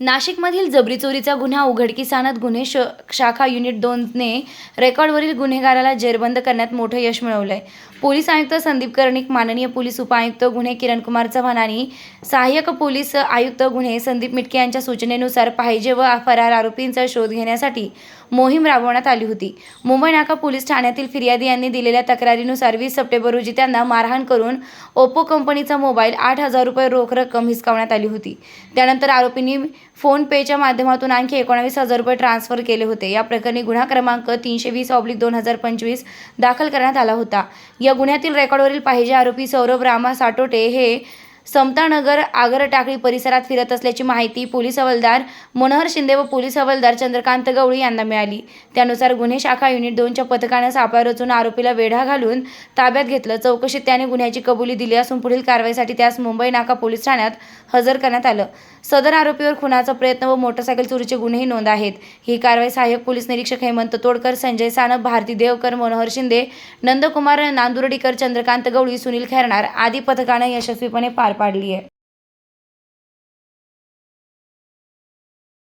नाशिकमधील जबरी चोरीचा गुन्हा उघडकीस आणत गुन्हे श शाखा युनिट दोनने रेकॉर्डवरील गुन्हेगाराला जेरबंद करण्यात मोठं यश मिळवलंय. पोलीस आयुक्त संदीप कर्णिक माननीय पोलीस उपायुक्त गुन्हे किरणकुमार चव्हाण आणि सहाय्यक पोलीस आयुक्त गुन्हे संदीप मिटके यांच्या सूचनेनुसार पाहिजे व फरार आरोपींचा शोध घेण्यासाठी मोहीम राबवण्यात आली होती. मुंबई नाका पोलीस ठाण्यातील फिर्यादी यांनी दिलेल्या तक्रारीनुसार वीस सप्टेंबर रोजी त्यांना मारहाण करून ओप्पो कंपनीचा मोबाईल आठ हजार रुपये रोख रक्कम हिसकावण्यात आली होती. त्यानंतर आरोपींनी फोन पेच्या माध्यमातून आणखी एकोणावीस हजार रुपये ट्रान्सफर केले होते. या प्रकरणी गुन्हा क्रमांक तीनशे वीस ऑब्लिक दोन हजार पंचवीस दाखल करण्यात आला होता. या गुन्ह्यातील रेकॉर्डवरील पाहिजे आरोपी सौरभ रामा साटोटे हे समतानगर आगर टाकळी परिसरात फिरत असल्याची माहिती पोलीस हवालदार मनोहर शिंदे व पोलीस हवालदार चंद्रकांत गवळी यांना मिळाली. त्यानुसार गुन्हे शाखा युनिट दोनच्या पथकानं सापळा रचून आरोपीला वेढा घालून ताब्यात घेतलं. चौकशीत त्याने गुन्ह्याची कबुली दिली असून पुढील कारवाईसाठी त्यास मुंबई नाका पोलीस ठाण्यात हजर करण्यात आलं. सदर आरोपीवर खुनाचा प्रयत्न व मोटरसायकल चोरीचे गुन्हेही नोंद आहेत. ही कारवाई सहाय्यक पोलीस निरीक्षक हेमंत तोडकर संजय सानप भारती देवकर मनोहर शिंदे नंदकुमार नांदुर्डीकर चंद्रकांत गवळी सुनील खेरणार आदी पथकानं यशस्वीपणे पार पाडली आहे